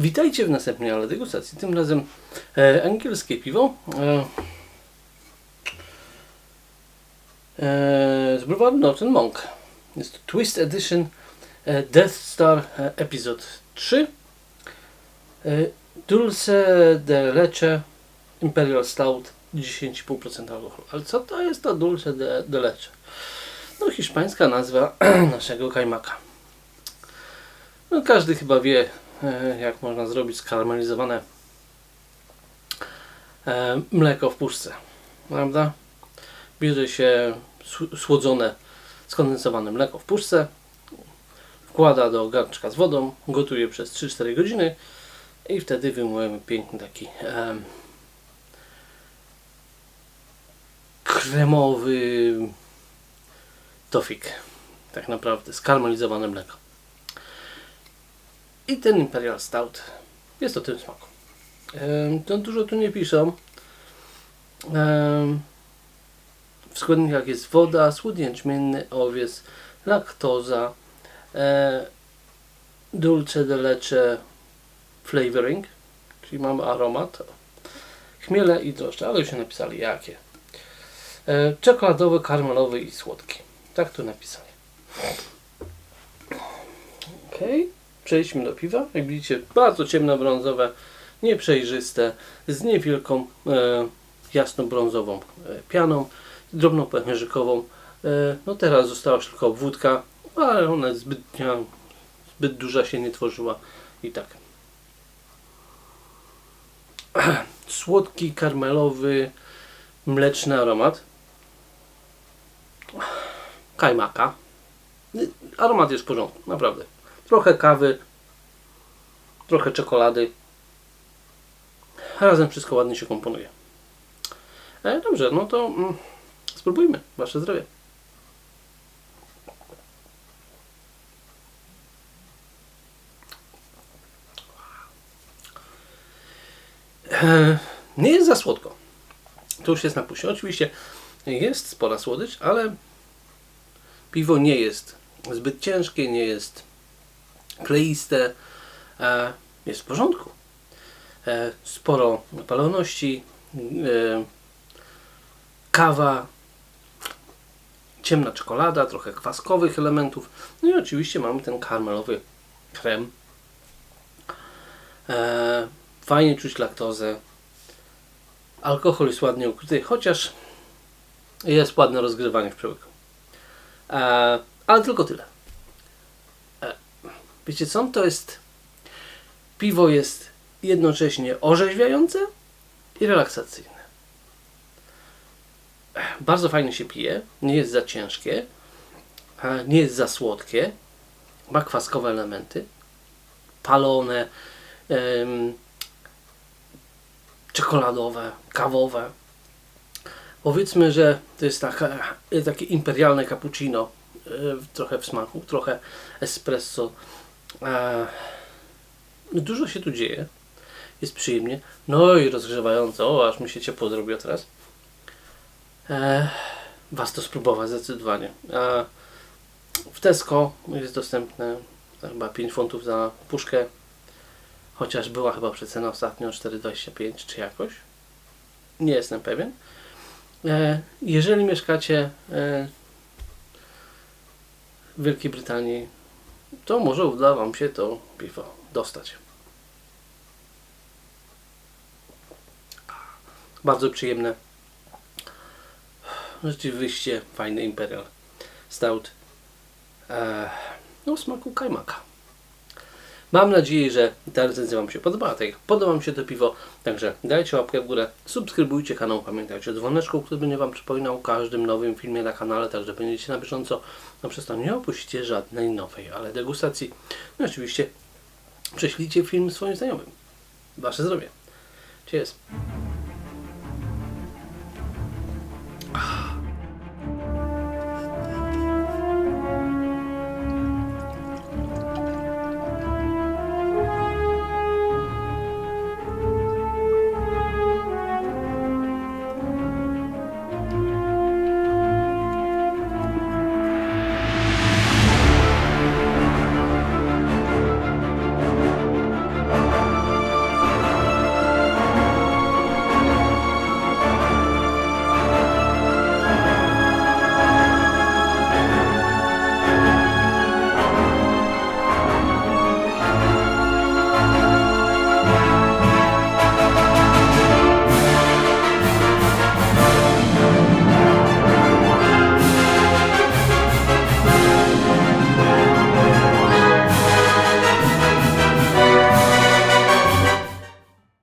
Witajcie w następnej ale degustacji. Tym razem e, angielskie piwo. E, e, z Northern Monk. Jest to Twist Edition e, Death Star e, Episode 3. E, Dulce de Leche Imperial Stout 10,5% alkoholu. Ale co to jest to Dulce de, de Leche? No hiszpańska nazwa naszego kajmaka. No, każdy chyba wie, jak można zrobić skarmelizowane e, mleko w puszce. Prawda? Bierze się słodzone, skondensowane mleko w puszce, wkłada do garnczka z wodą, gotuje przez 3-4 godziny i wtedy wyjmujemy piękny taki em, kremowy tofik. Tak naprawdę, skarmelizowane mleko. I ten Imperial Stout jest o tym smaku. To dużo tu nie piszą. W składnikach jest woda, słód jęczmienny, owiec, laktoza, e, dulce de leche flavoring, czyli mamy aromat, chmiele i drożdże, ale już się napisali jakie. E, czekoladowy, karmelowy i słodki. Tak tu napisali. Okej, przejdźmy do piwa. Jak widzicie, bardzo ciemnobrązowe, nieprzejrzyste, z niewielką e, jasno-brązową e, pianą, drobną pęcherzykową. E, no teraz została tylko obwódka, ale ona zbyt, zbyt duża się nie tworzyła i tak. Słodki, karmelowy, mleczny aromat. Kajmaka. Aromat jest w porządku, naprawdę. Trochę kawy, trochę czekolady. Razem wszystko ładnie się komponuje. E, dobrze, no to mm, spróbujmy. Wasze zdrowie. E, nie jest za słodko. To już jest na puście. Oczywiście jest spora słodycz, ale piwo nie jest zbyt ciężkie, nie jest kleiste, e, jest w porządku. E, sporo paloności, e, kawa, ciemna czekolada, trochę kwaskowych elementów. No i oczywiście mamy ten karmelowy krem. Fajnie czuć laktozę. Alkohol jest ładnie ukryty, chociaż jest ładne rozgrywanie w przełyku. Ale tylko tyle. Wiecie co? To jest. Piwo jest jednocześnie orzeźwiające i relaksacyjne. Bardzo fajnie się pije, nie jest za ciężkie, nie jest za słodkie, ma kwaskowe elementy, palone, em, czekoladowe, kawowe. Powiedzmy, że to jest taka, takie imperialne cappuccino, e, trochę w smaku, trochę espresso. E, Dużo się tu dzieje, jest przyjemnie, no i rozgrzewająco, o, aż mi się ciepło zrobiło teraz. E, was to spróbować zdecydowanie. W Tesco jest dostępne chyba 5 funtów za puszkę, chociaż była chyba przecena ostatnio 4,25 czy jakoś. Nie jestem pewien. E, jeżeli mieszkacie e, w Wielkiej Brytanii, to może uda Wam się to piwo dostać. Bardzo przyjemne. Rzeczywiście fajny Imperial Stout. E, no, smaku kajmaka. Mam nadzieję, że ta recenzja Wam się podobała. Tak jak podoba mi się to piwo, także dajcie łapkę w górę, subskrybujcie kanał, pamiętajcie o dzwoneczku, który będzie Wam przypominał o każdym nowym filmie na kanale, także będziecie na bieżąco, no przez to nie opuścicie żadnej nowej, ale degustacji. No oczywiście prześlijcie film swoim znajomym. Wasze zdrowie. Cheers.